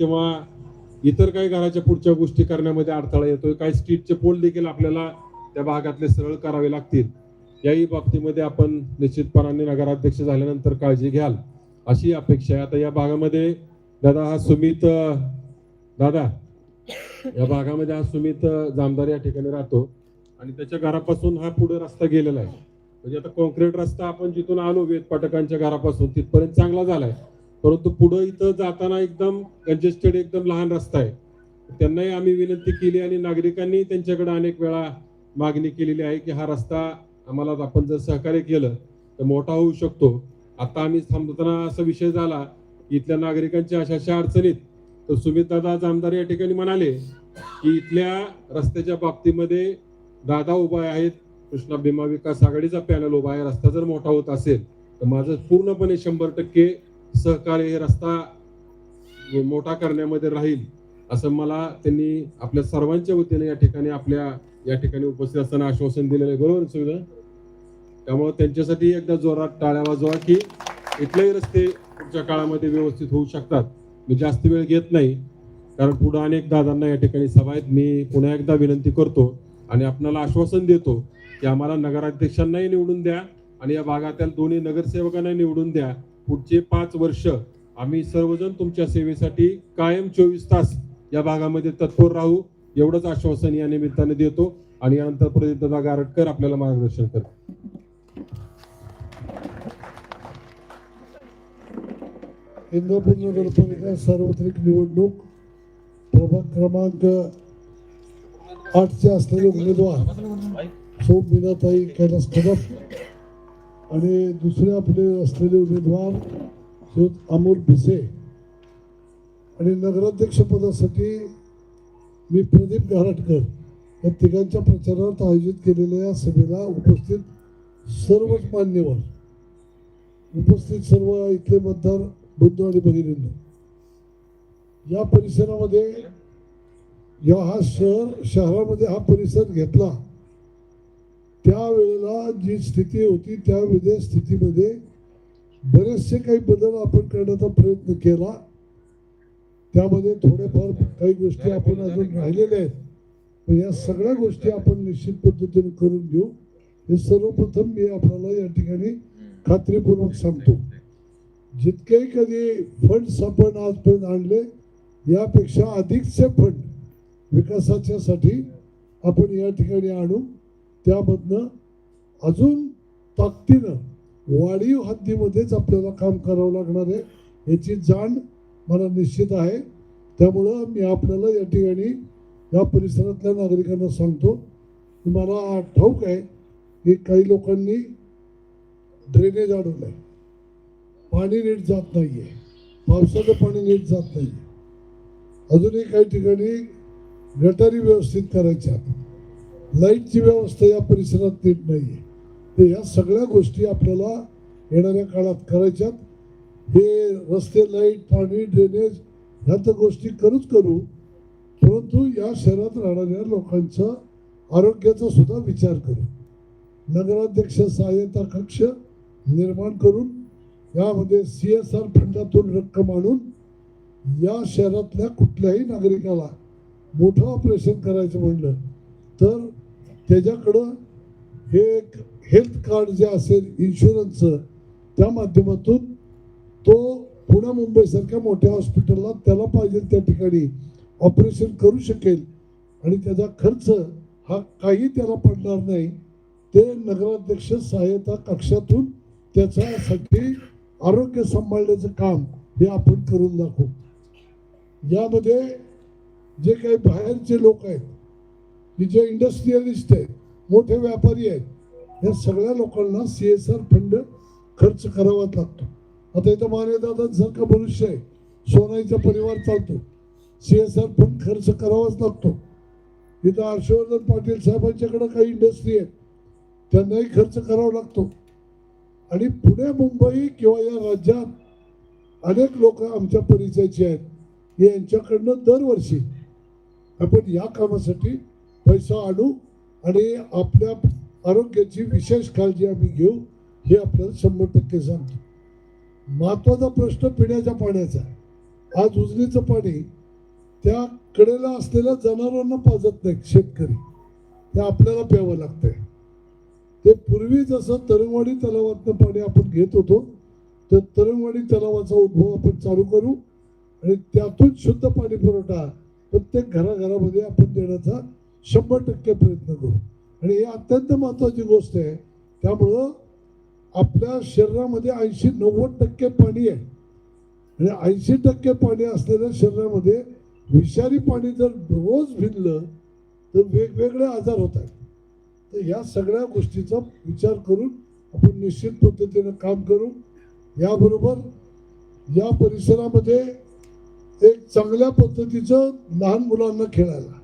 किंवा इतर काही घराच्या पुढच्या गोष्टी करण्यामध्ये अडथळा येतोय काही स्ट्रीटचे पोल देखील आपल्याला त्या भागातले सरळ करावे लागतील. याही बाबतीमध्ये आपण निश्चितपणाने नगराध्यक्ष झाल्यानंतर काळजी घ्याल. अशी अपेक्षा आहे. आता या भागामध्ये दादा हा सुमित दादा या भागामध्ये हा सुमित जामदार या ठिकाणी राहतो आणि त्याच्या घरापासून हा पुढे रस्ता गेलेला आहे. म्हणजे आता कॉन्क्रीट रस्ता आपण जिथून आलो वेद पाटकांच्या घरापासून तिथपर्यंत चांगला झालाय. परंतु पुढं इथं जाताना एकदम कंजेस्टेड एकदम लहान रस्ता आहे. त्यांनाही आम्ही विनंती केली आणि नागरिकांनी त्यांच्याकडे अनेक वेळा मागणी केलेली आहे की हा रस्ता आम्हाला आपण जर सहकार्य केलं तर मोठा होऊ शकतो. आता आम्ही थांबताना असा विषय झाला की इथल्या नागरिकांच्या अशा अशा अडचणीत तर सुमित दादा जामदार या ठिकाणी म्हणाले की इथल्या रस्त्याच्या बाबतीमध्ये दादा उभा आहेत कृष्णा भीमा विकास आघाडीचा पॅनल उभा आहे रस्ता जर मोठा होत असेल तर माझं पूर्णपणे शंभर टक्के सहकार्य हे रस्ता मोठा करण्यामध्ये राहील असं मला त्यांनी आपल्या सर्वांच्या वतीने या ठिकाणी आपल्या या ठिकाणी उपस्थित असताना आश्वासन दिलेलं आहे. बरोबर सुविधा? त्यामुळे त्यांच्यासाठी एकदा जोरात टाळ्या वाजवा की इथलेही रस्ते पुढच्या काळामध्ये व्यवस्थित होऊ शकतात. मी जास्त वेळ घेत नाही कारण पुढे अनेक दादांना या ठिकाणी सभा आहेत. मी पुन्हा एकदा विनंती करतो आणि आपणाला आश्वासन देतो की आम्हाला नगराध्यक्षांनाही निवडून द्या आणि या भागातील दोन्ही नगरसेवकांना निवडून द्या. पुढचे पाच वर्ष आम्ही सर्वजण तुमच्या सेवेसाठी कायम चोवीस तास या भागामध्ये तत्पर राहू एवढंच आश्वासन या निमित्ताने देतो आणि यानंतर प्रदीपदादा गारटकर आपल्याला मार्गदर्शन करतो इंदापूर नगरपालिका सार्वत्रिक निवडणूक प्रभाग क्रमांक आठचे असलेले उमेदवार सौ मीनाताई कैलास कदम आणि दुसरे आपले असलेले उमेदवार श्रीयुत अमोल भिसे. आणि नगराध्यक्षपदासाठी मी प्रदीप गारटकर या तिघांच्या प्रचारात आयोजित केलेल्या या सभेला उपस्थित सर्वच मान्यवर उपस्थित सर्व इथले मतदार बंधू आणि भगिनींना या परिसरामध्ये या हा शहर शहरामध्ये हा परिसर घेतला त्यावेळेला जी स्थिती होती त्यावेळेस स्थितीमध्ये बरेचसे काही बदल आपण करण्याचा प्रयत्न केला. त्यामध्ये थोडेफार काही गोष्टी आपण अजून राहिलेल्या आहेत. पण या सगळ्या गोष्टी आपण निश्चित पद्धतीने करून घेऊ. हे सर्वप्रथम मी आपल्याला या ठिकाणी खात्रीपूर्वक सांगतो. जितकेही कधी फंड्स आपण आजपर्यंत आणले यापेक्षा अधिकचे फंड विकासाच्यासाठी आपण या ठिकाणी आणू. त्यामधनं अजून ताकदीनं वाढीव हद्दीमध्येच आपल्याला काम करावं लागणार आहे याची जाण मला निश्चित आहे. त्यामुळं मी आपल्याला या ठिकाणी या परिसरातल्या नागरिकांना सांगतो की मला ठाऊक आहे की काही लोकांनी ड्रेनेज अडवलं आहे पाणी नीट जात नाही आहे पावसाचं पाणी नीट जात नाही अजूनही काही ठिकाणी गटारी व्यवस्थित करायच्या लाईटची व्यवस्था या परिसरात नीट नाही तर या सगळ्या गोष्टी आपल्याला येणाऱ्या काळात करायच्यात. हे रस्ते लाइट पाणी ड्रेनेज ह्या तर गोष्टी करूच करू. परंतु या शहरात राहणाऱ्या लोकांचं आरोग्याचा सुद्धा विचार करू. नगराध्यक्ष सहाय्यता कक्ष निर्माण करून यामध्ये सी एस आर फंडातून रक्कम आणून या शहरातल्या कुठल्याही नागरिकाला मोठं ऑपरेशन करायचं म्हणलं तर त्याच्याकडं हे एक हेल्थ कार्ड जे असेल इन्शुरन्सचं त्या माध्यमातून तो पुण्या मुंबईसारख्या मोठ्या हॉस्पिटलला त्याला पाहिजे त्या ठिकाणी ऑपरेशन करू शकेल. आणि त्याचा खर्च हा काही त्याला पडणार नाही. ते नगराध्यक्ष सहाय्यता कक्षातून त्याच्यासाठी आरोग्य सांभाळण्याचं काम हे आपण करून दाखवू. यामध्ये जे काही बाहेरचे लोक आहेत जिथे जे इंडस्ट्रियलिस्ट आहेत मोठे व्यापारी आहेत या सगळ्या लोकांना सी एस आर फंड खर्च करावाच लागतो. आता इथं मान्यदादांसारखा भविष्य आहे. सोनाईचा परिवार चालतो. सी एस आर फंड खर्च करावाच लागतो. इथं हर्षवर्धन पाटील साहेबांच्याकडे काही इंडस्ट्री आहेत. त्यांनाही खर्च करावा लागतो. आणि पुणे मुंबई किंवा या राज्यात अनेक लोक आमच्या परिचयाचे आहेत. यांच्याकडनं दरवर्षी आपण या कामासाठी पैसा आणू आणि आपल्या आरोग्याची विशेष काळजी आम्ही घेऊ हे आपल्याला शंभर टक्के सांगतो. महत्त्वाचा प्रश्न पिण्याच्या पाण्याचा आहे. आज उजनीचं पाणी त्या कडेला असलेल्या जनावरांना पाजत नाही शेतकरी. ते आपल्याला प्यावं लागतंय. ते पूर्वी जसं तरंगवाडी तलावातनं पाणी आपण घेत होतो तर तरंगवाडी तलावाचा उद्भव आपण चालू करू आणि त्यातून शुद्ध पाणी पुरवठा प्रत्येक घराघरामध्ये आपण देण्याचा शंभर टक्के प्रयत्न करू. आणि ही अत्यंत महत्वाची गोष्ट आहे. त्यामुळं आपल्या शरीरामध्ये ऐंशी नव्वद टक्के पाणी आहे. आणि ऐंशी टक्के पाणी असलेल्या शरीरामध्ये विषारी पाणी जर रोज भिनलं तर वेगवेगळे आजार होत आहेत. तर या सगळ्या गोष्टीचा विचार करून आपण निश्चित पद्धतीनं काम करू. याबरोबर या परिसरामध्ये एक चांगल्या पद्धतीचं लहान मुलांना खेळायला.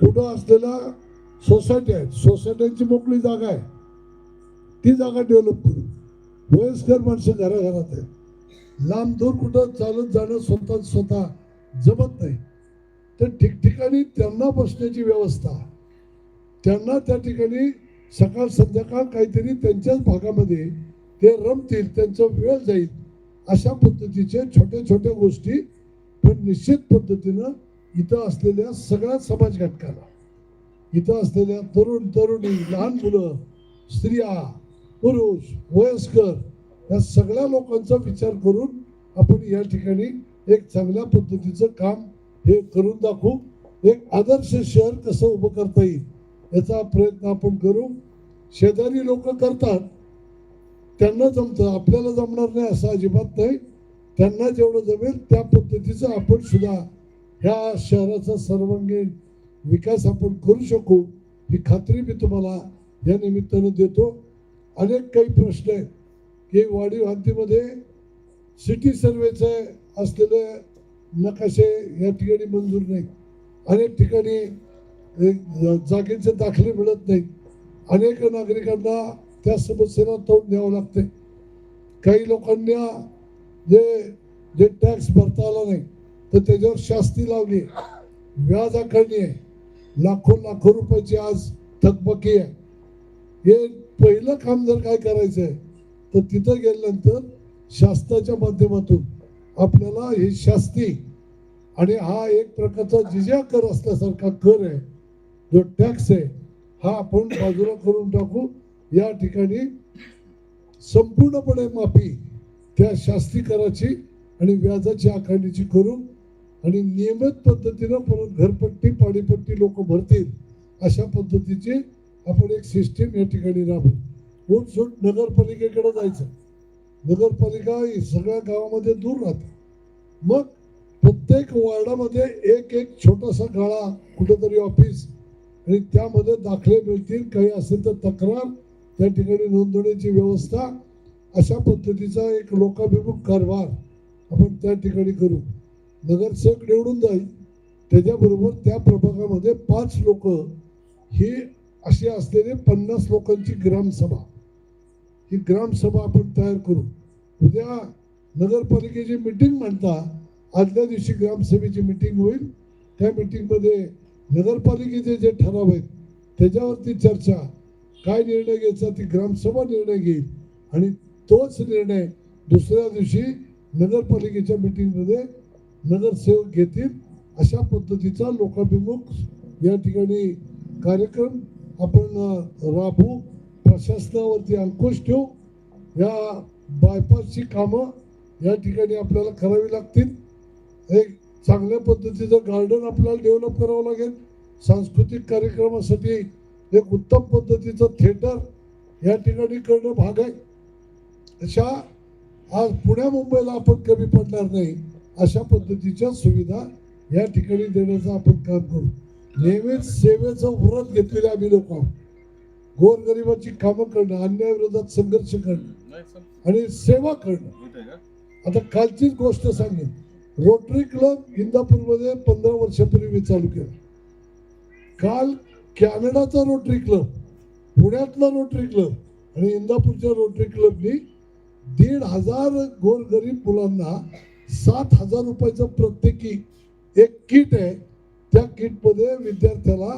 कुठं असलेल्या सोसायटी आहेत सोसायट्यांची मोकळी जागा आहे. ती जागा डेव्हलप करू. वयस्कर माणसं घराघरात आहेत. लांब दूर कुठं चालत जाणं स्वतः स्वतः जमत नाही. तर ठिकठिकाणी त्यांना बसण्याची व्यवस्था. त्यांना त्या ठिकाणी सकाळ संध्याकाळ काहीतरी त्यांच्याच भागामध्ये ते रमतील त्यांचा वेळ जाईल अशा पद्धतीचे छोट्या छोट्या गोष्टी पण निश्चित पद्धतीनं इथं असलेल्या सगळ्याच समाज घटकाला इथं असलेल्या तरुण तरुणी लहान मुलं स्त्रिया पुरुष वयस्कर या सगळ्या लोकांचा विचार करून आपण या ठिकाणी एक चांगल्या पद्धतीचं काम हे करून दाखवू. एक आदर्श शहर कसं उभं करता येईल याचा प्रयत्न आपण करू. शेजारी लोक करतात. त्यांना जमतं. आपल्याला जमणार नाही असं अजिबात नाही. त्यांना जेवढं जमेल त्या पद्धतीचं आपण सुद्धा ह्या शहराचा सर्वांगीण विकास आपण करू शकू ही खात्री मी तुम्हाला या निमित्तानं देतो. अनेक काही प्रश्न आहेत. की वाढीव हद्दीमध्ये सिटी सर्वेचे असलेले नकाशे या ठिकाणी मंजूर नाही. अनेक ठिकाणी जागेचे दाखले मिळत नाहीत अनेक नागरिकांना त्या समस्येला तोंड द्यावं लागते काही लोकांना जे जे टॅक्स भरता आला नाही तर त्याच्यावर शास्ती लावली. व्याज आकारणी आहे लाखो लाखो रुपयाची आज थकबकी आहे. हे पहिलं काम जर काय करायचं आहे तर तिथं गेल्यानंतर शास्त्राच्या माध्यमातून आपल्याला ही शास्ती आणि हा एक प्रकारचा जिजा कर असल्यासारखा कर आहे. जो टॅक्स आहे हा आपण बाजूला करून टाकू. या ठिकाणी संपूर्णपणे माफी त्या शास्ती कराची आणि व्याजाची आकारणीची करू आणि नियमित पद्धतीनं परत घरपट्टी पाणीपट्टी लोक भरतील अशा पद्धतीची आपण एक सिस्टीम या ठिकाणी राबवू. उठसूट नगरपालिकेकडे जायचं. नगरपालिका ही सगळ्या गावामध्ये दूर राहते. मग प्रत्येक वार्डामध्ये एक एक छोटासा गाळा कुठेतरी ऑफिस आणि त्यामध्ये दाखले मिळतील काही असेल तर तक्रार त्या ठिकाणी नोंदवण्याची व्यवस्था अशा पद्धतीचा एक लोकाभिमुख कारभार आपण त्या ठिकाणी करू. नगरसेवक निवडून जाईल त्याच्याबरोबर त्या प्रभागामध्ये पाच लोक ही अशी असलेले पन्नास लोकांची ग्रामसभा. ही ग्रामसभा आपण तयार करू. उद्या नगरपालिकेची मिटिंग म्हणता आदल्या दिवशी ग्रामसभेची मिटिंग होईल. त्या मिटिंगमध्ये नगरपालिकेचे जे ठराव आहेत त्याच्यावरती चर्चा काय निर्णय घ्यायचा ती ग्रामसभा निर्णय घेईल. आणि तोच निर्णय दुसऱ्या दिवशी नगरपालिकेच्या मिटिंगमध्ये नगरसेवक घेतील अशा पद्धतीचा लोकाभिमुख या ठिकाणी कार्यक्रम आपण राबवू प्रशासनावरती अंकुश ठेवू. या बायपासची कामं या ठिकाणी आपल्याला करावी लागतील. एक चांगल्या पद्धतीचं गार्डन आपल्याला डेव्हलप करावं लागेल. सांस्कृतिक कार्यक्रमासाठी एक उत्तम पद्धतीचं थिएटर या ठिकाणी करणं भाग आहे. अशा आज पुण्या मुंबईला आपण कमी पडणार नाही. अशा पद्धतीच्या सुविधा या ठिकाणी देण्याचं आपण काम करू. नेहमीच सेवेचं व्रत घेतलेले आम्ही लोक आहोत. गोरगरिबाची कामं करणं अन्यायाविरोधात संघर्ष करणं आणि सेवा करणं. आता कालचीच गोष्ट सांगेन रोटरी क्लब इंदापूरमध्ये पंधरा वर्षापूर्वी चालू केला. काल कॅनडाचा रोटरी क्लब पुण्यातला रोटरी क्लब आणि इंदापूरच्या रोटरी क्लबनी दीड हजार गोरगरीब मुलांना सात हजार रुपयाचं प्रत्येकी एक किट आहे. त्या किटमध्ये विद्यार्थ्याला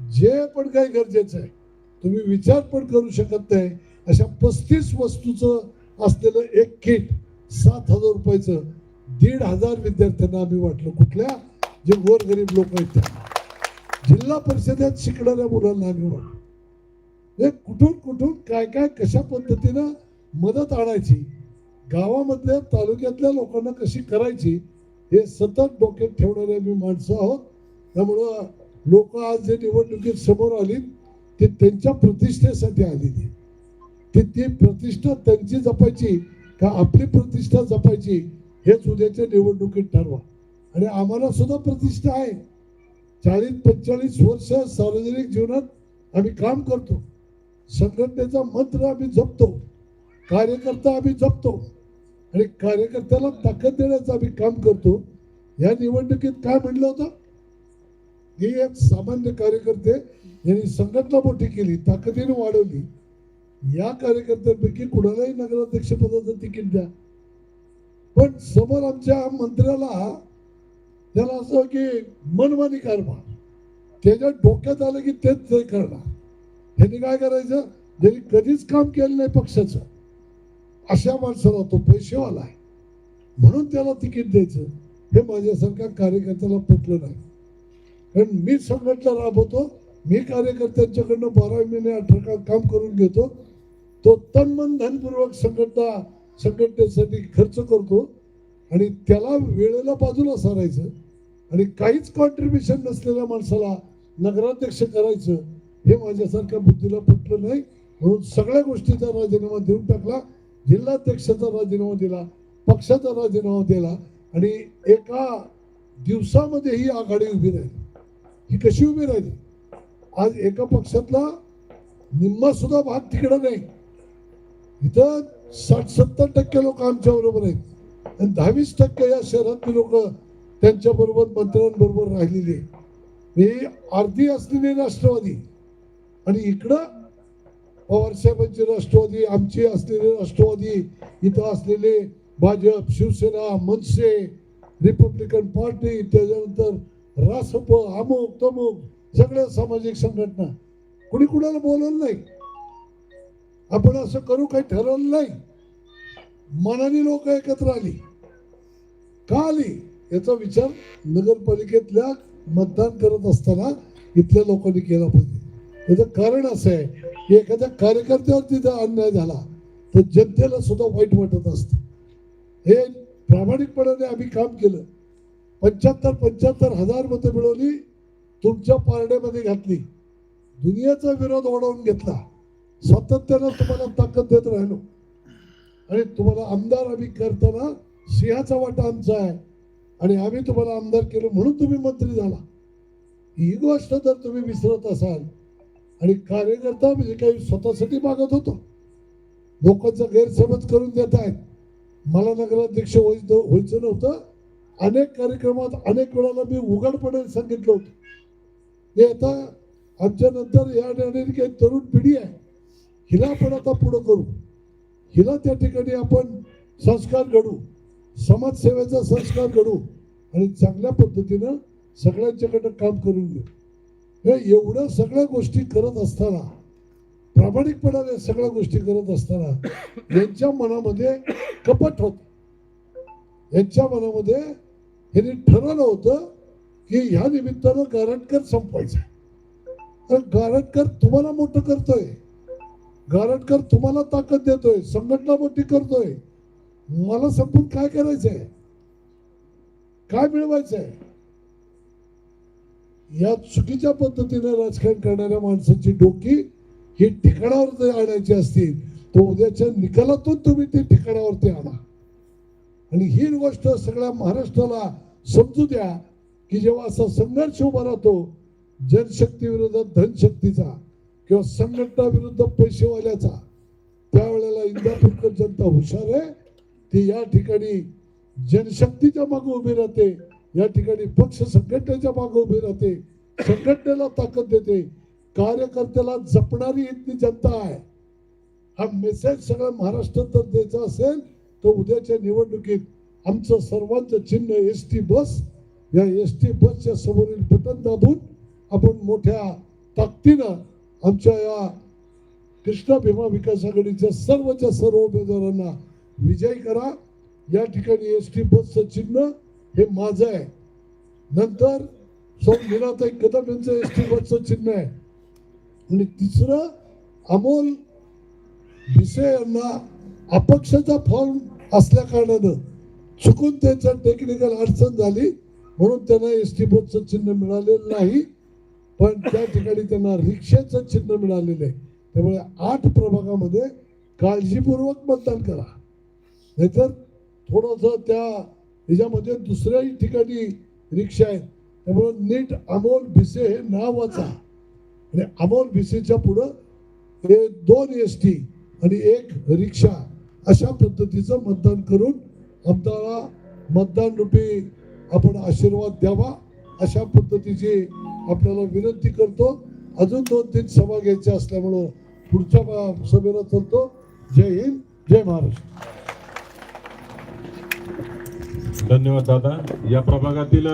जे पण काही गरजेचं आहे तुम्ही विचार पण करू शकत नाही. अशा पस्तीस वस्तूचं असलेलं एक किट सात हजार रुपयाचं दीड हजार विद्यार्थ्यांना आम्ही वाटलं. कुठल्या? जे गोरगरीब लोक आहेत त्यांना जिल्हा परिषदेत शिकणाऱ्या मुलांना आम्ही वाटलं. हे कुठून कुठून काय काय कशा पद्धतीनं मदत आणायची गावामधल्या तालुक्यातल्या लोकांना कशी करायची हे सतत डोक्यात ठेवणारे आम्ही माणसं आहोत. त्यामुळं लोक आज जे निवडणुकीत समोर आली ते त्यांच्या प्रतिष्ठेसाठी आलेली ते ती ती प्रतिष्ठा त्यांची जपायची का आपली प्रतिष्ठा जपायची हेच उद्याच्या निवडणुकीत ठरवा. आणि आम्हाला सुद्धा प्रतिष्ठा आहे. चाळीस पंचेचाळीस वर्ष सार्वजनिक जीवनात आम्ही काम करतो. संघटनेचा मंत्र आम्ही जपतो. कार्यकर्ता आम्ही जपतो. आणि कार्यकर्त्याला ताकद देण्याचं आम्ही काम करतो. या निवडणुकीत काय म्हणलं होतं? हे एक सामान्य कार्यकर्ते यांनी संघटना मोठी केली ताकदीने वाढवली. या कार्यकर्त्यांपैकी कुणालाही नगराध्यक्ष पदाचं तिकीट द्या. पण समोर आमच्या मंत्र्याला त्याला असं की मनमानी कारभार त्याच्या डोक्यात आलं की तेच ते करणार. ह्यांनी काय करायचं? ज्यांनी कधीच काम केलं नाही पक्षाचं अशा माणसाला तो पैसेवाला आहे. म्हणून त्याला तिकीट द्यायचं. हे माझ्यासारख्या कार्यकर्त्याला पटलं नाही. कारण मी संघटना राबवतो मी कार्यकर्त्यांच्याकडनं बारा महिने अठरा काम करून घेतो. तो तन मन धनपूर्वक संघटना संघटनेसाठी खर्च करतो आणि त्याला वेळेला बाजूला सारायचं आणि काहीच कॉन्ट्रीब्युशन नसलेल्या माणसाला नगराध्यक्ष करायचं हे माझ्यासारख्या बुद्धीला पटलं नाही. म्हणून सगळ्या गोष्टीचा राजीनामा देऊन टाकला. जिल्हाध्यक्षाचा राजीनामा दिला पक्षाचा राजीनामा दिला आणि एका दिवसामध्ये ही आघाडी उभी राहिली. ही कशी उभी राहिली? आज एका पक्षातला निम्मा सुद्धा भाग तिकडं नाही. इथं साठ सत्तर टक्के लोक आमच्या बरोबर आहेत. आणि दहावीस टक्के या शहरातली लोक त्यांच्या बरोबर मंत्र्यांबरोबर राहिलेली आहे. ही अर्धी असलेली राष्ट्रवादी. आणि इकडं पवारसाहेबांची राष्ट्रवादी आमची असलेली राष्ट्रवादी इथं असलेले भाजप शिवसेना मनसे रिपब्लिकन पार्टी त्याच्यानंतर रासप अमुक तमुक सगळ्या सामाजिक संघटना. कुणी कुणाला बोलवलं नाही? आपण असं करू काही ठरवलं नाही. मनाने लोक एकत्र आली. का आली? याचा विचार नगरपालिकेतल्या मतदान करत असताना इथल्या लोकांनी केला पाहिजे. याचं कारण असं आहे की एखाद्या कार्यकर्त्यावर तिथं अन्याय झाला तर जनतेला सुद्धा वाईट वाटत असतं. हे प्रामाणिकपणाने आम्ही काम केलं. पंच्याहत्तर पंच्याहत्तर हजार मतं मिळवली तुमच्या पारड्यामध्ये घातली. दुनियाचा विरोध ओढवून घेतला. सातत्यानं तुम्हाला ताकद देत राहिलो. आणि तुम्हाला आमदार आम्ही करताना सिंहाचा वाटा आमचा आहे. आणि आम्ही तुम्हाला आमदार केलं म्हणून तुम्ही मंत्री झाला. ही गोष्ट जर तुम्ही विसरत असाल आणि कार्यकर्ता म्हणजे काही स्वतःसाठी मागत होतो. लोकांचा गैरसमज करून देत आहेत. मला नगराध्यक्ष व्हायचं व्हायचं नव्हतं. अनेक कार्यक्रमात अनेक वेळाला मी उघडपणे सांगितलं होतं. हे आता आमच्या नंतर या ठिकाणी काही तरुण पिढी आहे. हिला आपण आता पुढं करू. हिला त्या ठिकाणी आपण संस्कार घडू समाजसेवेचा संस्कार घडू आणि चांगल्या पद्धतीनं सगळ्यांच्याकडनं काम करून घेऊ. हे एवढं सगळ्या गोष्टी करत असताना प्रामाणिकपणाने सगळ्या गोष्टी करत असताना यांच्या मनामध्ये कपट होत. यांच्या मनामध्ये यांनी ठरवलं होतं की ह्या निमित्तानं गारटकर संपवायचा तर गारटकर तुम्हाला मोठं करतोय. गारटकर तुम्हाला ताकद देतोय. संघटना मोठी करतोय. मला संपून काय करायचंय? काय मिळवायचंय? या चुकीच्या पद्धतीने राजकारण करणाऱ्या माणसाची डोकी ही ठिकाणावर जर आणायची असतील तर उद्याच्या निकालातून तुम्ही ते ठिकाणावरती आणा. आणि ही गोष्ट सगळ्या महाराष्ट्राला समजू द्या की जेव्हा असा संघर्ष उभा राहतो जनशक्ती विरोधात धनशक्तीचा किंवा संघटना विरुद्ध पैसेवाल्याचा त्यावेळेला इंदापूरकर जनता हुशार आहे ती या ठिकाणी जनशक्तीच्या मागे उभी राहते या ठिकाणी पक्ष संघटनेच्या मागे उभे राहते. संघटनेला ताकद देते. कार्यकर्त्याला जपणारी इथली जनता आहे. हा मेसेज सगळ्या महाराष्ट्रात जर द्यायचा असेल तर उद्याच्या निवडणुकीत आमचं सर्वांचं चिन्ह एस टी बस या एस टी बसच्या समोरील बटन दाबून आपण मोठ्या ताकदीनं आमच्या या कृष्णा भीमा विकास आघाडीच्या सर्वच्या सर्व उमेदवारांना विजयी करा. या ठिकाणी एस टी बसचं चिन्ह हे माझं आहे. नंतर सौ मीनाताई कदम यांचं एस टी बसचं चिन्ह आहे. आणि तिसरं अमोल भिसे यांना अपक्षाचा फॉर्म असल्या कारणानं चुकून त्यांच्या टेक्निकल अडचण झाली म्हणून त्यांना एस टी बसचं चिन्ह मिळालेलं नाही. पण त्या ठिकाणी त्यांना रिक्षेचं चिन्ह मिळालेलं आहे. त्यामुळे आठ प्रभागामध्ये काळजीपूर्वक मतदान करा. नाहीतर थोडंसं त्या ह्याच्यामध्ये दुसऱ्याही ठिकाणी रिक्षा आहेत. त्यामुळं नीट अमोल भिसे हे नाव वाचा. आणि अमोल भिसेच्या पुढं हे दोन एस टी आणि एक रिक्षा अशा पद्धतीचं मतदान करून आमदारा मतदान रूपी आपण आशीर्वाद द्यावा अशा पद्धतीची आपल्याला विनंती करतो. अजून दोन तीन सभा घ्यायच्या असल्यामुळं पुढच्या सभेला चलतो. जय हिंद जय महाराष्ट्र. धन्यवाद दादा. या प्रभागातील